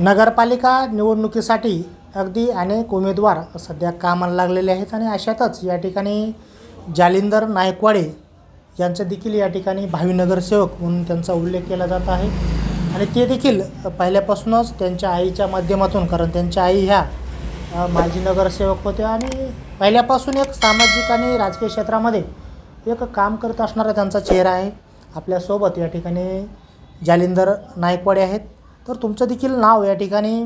नगरपालिका निवडणुकीसाठी अगदी अनेक उमेदवार सध्या कामाला लागलेले आहेत आणि अशातच या ठिकाणी जालिंदर नायकवाडे यांचं देखील या ठिकाणी भावी नगरसेवक म्हणून त्यांचा उल्लेख केला जात आहे. आणि ते देखील पहिल्यापासूनच त्यांच्या आईच्या माध्यमातून कारण त्यांच्या आई ह्या माजी नगरसेवक होत्या. आणि पहिल्यापासून एक सामाजिक आणि राजकीय क्षेत्रामध्ये एक काम करत असणारा त्यांचा चेहरा आहे. आपल्यासोबत या ठिकाणी जालिंदर नायकवाडे आहेत. तर तुमचं देखील नाव या ठिकाणी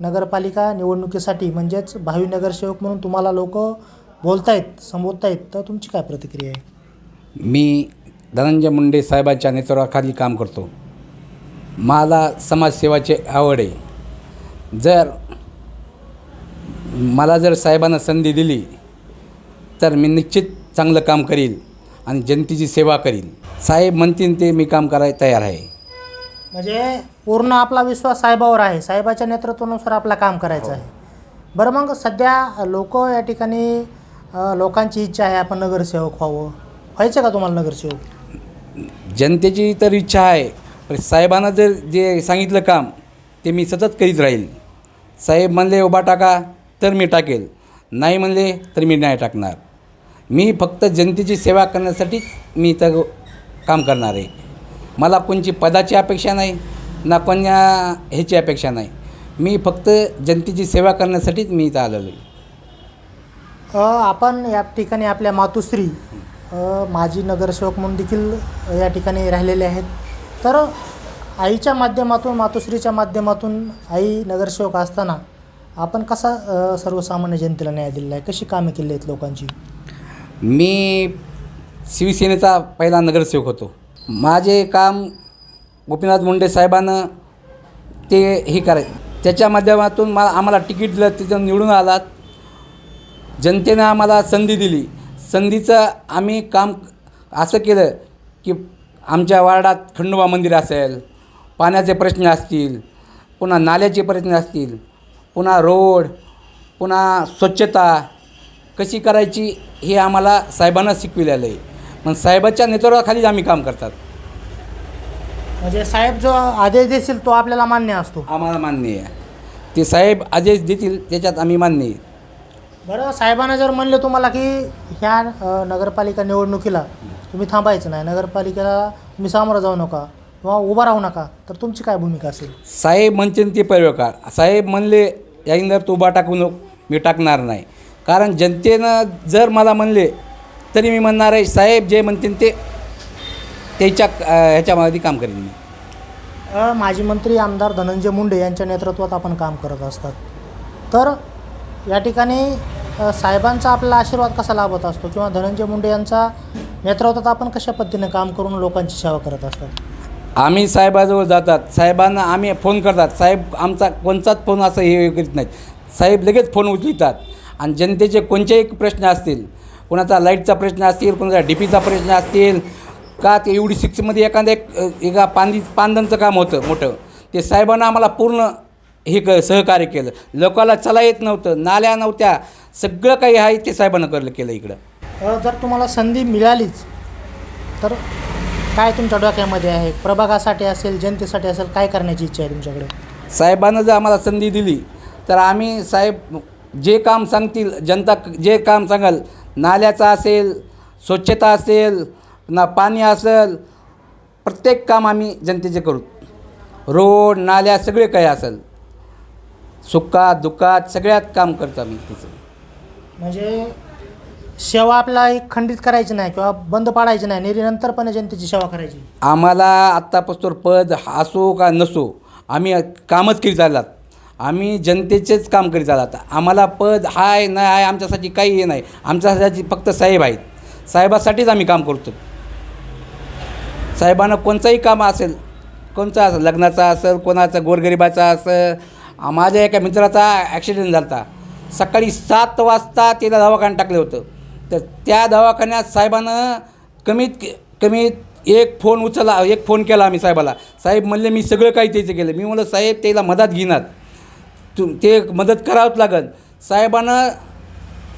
नगरपालिका निवडणुकीसाठी म्हणजेच भावी नगरसेवक म्हणून तुम्हाला लोक बोलतायत संबोधतायत तर तुमची काय प्रतिक्रिया आहे? मी धनंजय मुंडे साहेबांच्या नेतृत्वाखाली काम करतो. मला समाजसेवाची आवड आहे. जर मला जर साहेबांना संधी दिली तर मी निश्चित चांगलं काम करील आणि जनतेची सेवा करील. साहेब म्हणतील ते मी काम करायला तयार आहे. म्हणजे पूर्ण आपला विश्वास साहेबावर आहे. साहेबाच्या नेतृत्वानुसार आपला काम करायचं आहे. बरं मग सध्या लोक या ठिकाणी लोकांची इच्छा आहे आपण नगरसेवक व्हावं. व्हायचं का तुम्हाला नगरसेवक? जनतेची तर इच्छा आहे. पण साहेबांना जर जे सांगितलं काम ते मी सतत करीत राहील. साहेब म्हणले उभा टाका तर मी टाकेल. नाही म्हणले तर मी नाही टाकणार. मी फक्त जनतेची सेवा करण्यासाठीच मी इथं काम करणार आहे. मला कोणची पदाची अपेक्षा नाही. ना कोण्या ह्याची अपेक्षा नाही. मी फक्त जनतेची सेवा करण्यासाठीच मी इथं आलेलो आहे. अ, आपण या ठिकाणी आपल्या मातुश्री अ, माजी नगरसेवक म्हणून देखील या ठिकाणी राहिलेले आहेत. तर आईच्या माध्यमातून मातुश्रीच्या माध्यमातून आई नगरसेवक असताना आपण कसा अ, सर्वसामान्य जनतेला न्याय दिलेला आहे? कशी कामे केली आहेत लोकांची? मी शिवसेनेचा पहिला नगरसेवक होतो. माझे काम गोपीनाथ मुंडे साहेबानं ते हे कराय त्याच्या माध्यमातून मला आम्हाला तिकीट दिलं तिथं निवडून आलात. जनतेनं आम्हाला संधी दिली. संधीचं आम्ही काम असं केलं की आमच्या वार्डात खंडोबा मंदिर असेल पाण्याचे प्रश्न असतील पुन्हा नाल्याचे प्रश्न असतील पुन्हा रोड पुन्हा स्वच्छता कशी करायची हे आम्हाला साहेबांना शिकविलेलं आहे. मग साहेबाच्या नेतृत्वाखालीच आम्ही काम करतात. म्हणजे साहेब जो आदेश देतील तो आपल्याला मान्य असतो. आम्हाला मान्य आहे. ते साहेब आदेश देतील त्याच्यात आम्ही मान्य आहे. बरं साहेबांना जर म्हणले तुम्हाला की ह्या अ, नगरपालिका निवडणुकीला तुम्ही थांबायचं नाही नगरपालिकेला तुम्ही सामोरं जाऊ नका किंवा उभा राहू नका तर तुमची काय भूमिका असेल? साहेब म्हणतील ते पैरवकार साहेब म्हणले याईंदर तू उभा टाकू नको मी टाकणार नाही. कारण जनतेनं जर मला म्हणले तरी मी म्हणणार आहे साहेब जे म्हणतील ते त्याच्या ह्याच्यामध्ये काम करेन मी अ, माजी मंत्री आमदार धनंजय मुंडे यांच्या नेतृत्वात आपण काम करत असतात. तर या ठिकाणी अ, साहेबांचा आपल्याला आशीर्वाद कसा लाभत असतो? किंवा धनंजय मुंडे यांचा नेतृत्वात आपण कशा पद्धतीने काम करून लोकांची सेवा करत असतात? आम्ही साहेबाजवळ जातात. साहेबांना आम्ही फोन करतात. साहेब आमचा कोणताच फोन असं हे करीत नाहीत. साहेब लगेच फोन उचलितात. आणि जनतेचे कोणतेही प्रश्न असतील कोणाचा लाईटचा प्रश्न असतील कोणाचा डी पीचा प्रश्न असतील का ते एवढी सिक्समध्ये एखाद्या एक एका पांदी पांदनचं काम होतं मोठं. ते साहेबांना आम्हाला पूर्ण हे क सहकार्य केलं. लोकाला चला येत नव्हतं नाल्या नव्हत्या. सगळं काही आहे ते साहेबांना करलं केलं इकडं. जर तुम्हाला संधी मिळालीच तर काय तुमच्या डोक्यामध्ये आहे? प्रभागासाठी असेल जनतेसाठी असेल काय करण्याची इच्छा आहे तुमच्याकडे? साहेबांनं जर आम्हाला संधी दिली तर आम्ही साहेब जे काम सांगतील जनता जे काम सांगाल नाल्याचं असेल स्वच्छता असेल ना पाणी असेल प्रत्येक काम आम्ही जनतेचे करू. रोड नाल्या सगळे काही असेल. सुखात दुःखात सगळ्यात काम करतो आम्ही तिचं म्हणजे सेवा आपला एक खंडित करायची नाही किंवा बंद पाडायची नाही निरंतरपणे जनतेची सेवा करायची. आम्हाला आत्तापासून पद असो का नसो आम्ही कामच करीत आलात. आम्ही जनतेचेच काम करीत आलात. आम्हाला पद हाय नाही आहे आमच्यासाठी काही हे नाही. आमच्यासाठी फक्त साहेब आहेत. साहेबासाठीच आम्ही काम करतो. साहेबांना कोणचंही काम असेल कोणचं असेल लग्नाचा असेल कोणाचं गोरगरिबाचा असेल माझ्या एका मित्राचा ॲक्सिडेंट झाला होता सकाळी सात वाजता त्याला दवाखान्यात टाकलं होतं. तर त्या दवाखान्यात साहेबानं कमीत कमीत एक फोन उचलला एक फोन केला आम्ही साहेबाला. साहेब म्हणले मी सगळं काही त्याचं केलं. मी म्हणलं साहेब त्याला मदत घेणार. तू ते मदत करावंच लागल. साहेबानं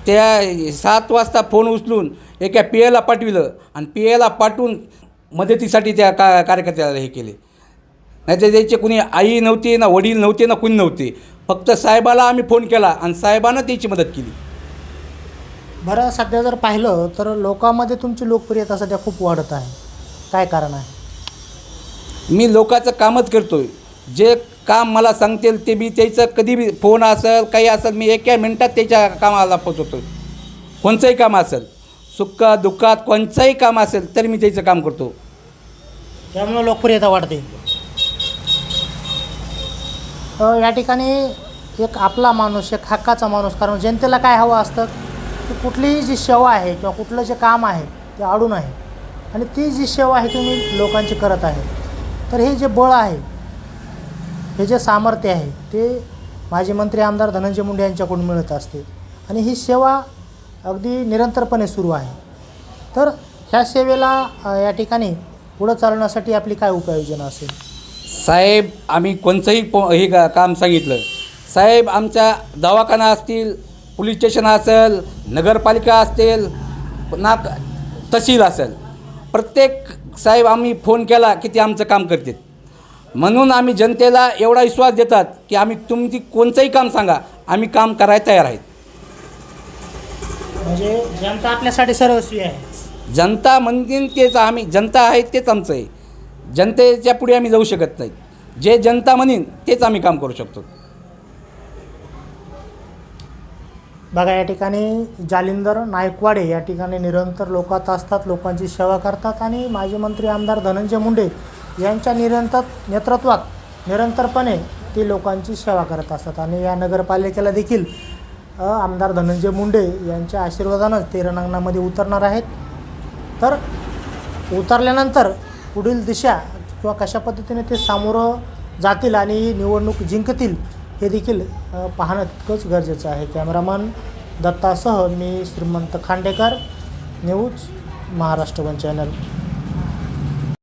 त्या सात वाजता फोन उचलून एका पी एला पाठविलं आणि पी एला पाठवून मदतीसाठी त्या का कार्यकर्त्याला हे केले. नाही तर त्याचे कुणी आई नव्हती ना वडील नव्हते ना कुणी नव्हते. फक्त साहेबाला आम्ही फोन केला आणि साहेबानं त्याची मदत केली. बरं सध्या जर पाहिलं तर लोकांमध्ये तुमची लोकप्रियता सध्या खूप वाढत आहे. काय कारण आहे? मी लोकांचं कामच करतोय. जे काम मला सांगतील ते बी त्याचं कधी बी फोन असेल काही असेल मी एका मिनटात त्याच्या कामाला पोचवतो कोणचंही काम असेल. सुख दुःखात कोणचंही काम असेल तरी मी त्याचं काम करतो. त्यामुळे लोकप्रियता वाढते. अ, या ठिकाणी एक आपला माणूस एक हक्काचा माणूस कारण जनतेला काय हवं असतं की कुठलीही जी सेवा आहे किंवा कुठलं जे काम आहे ते आडून आहे. आणि ती जी सेवा आहे तुम्ही लोकांची करत आहे. तर हे जे बळ आहे हे जे सामर्थ्य आहे ते माजी मंत्री आमदार धनंजय मुंडे यांच्याकडून मिळत असते. आणि ही सेवा अगदी निरंतरपणे सुरू आहे. तर ह्या सेवेला या ठिकाणी पुढं चालवण्यासाठी आपली काय उपाययोजना असेल? साहेब आम्ही कोणचंही पो हे का काम सांगितलं. साहेब आमच्या दवाखाना असतील पोलीस स्टेशन असेल नगरपालिका असतील ना तहसील असेल. प्रत्येक साहेब आम्ही फोन केला की ते आमचं काम करतात म्हणून आम्ही जनतेला एवढा विश्वास देतात की आम्ही तुमची कोणचंही काम सांगा. आम्ही काम करायला तयार आहेत. म्हणजे जनता आपल्यासाठी सर्वस्वी आहे. जनता म्हणतील तेच आम्ही जनता आहे तेच आमचं आहे. जनतेच्या पुढे आम्ही जाऊ शकत नाही जे जनता म्हणेन तेच आम्ही काम करू शकतो. बघा या ठिकाणी जालिंदर नायकवाडे या ठिकाणी निरंतर लोकात असतात लोकांची सेवा करतात आणि माजी मंत्री आमदार धनंजय मुंडे यांच्या निरंतर नेतृत्वात निरंतरपणे ती लोकांची सेवा करत असतात. आणि या नगरपालिकेला देखील आमदार धनंजय मुंडे यांच्या आशीर्वादानंच ते रणांगणामध्ये उतरणार आहेत. तर उतरल्यानंतर पुढील दिशा किंवा कशा पद्धतीने ते सामोरं जातील आणि निवडणूक जिंकतील हे देखील पाहणं तितकंच गरजेचं आहे. कॅमेरामन दत्तासह मी Shrimant Khandekar news Maharashtra one channel.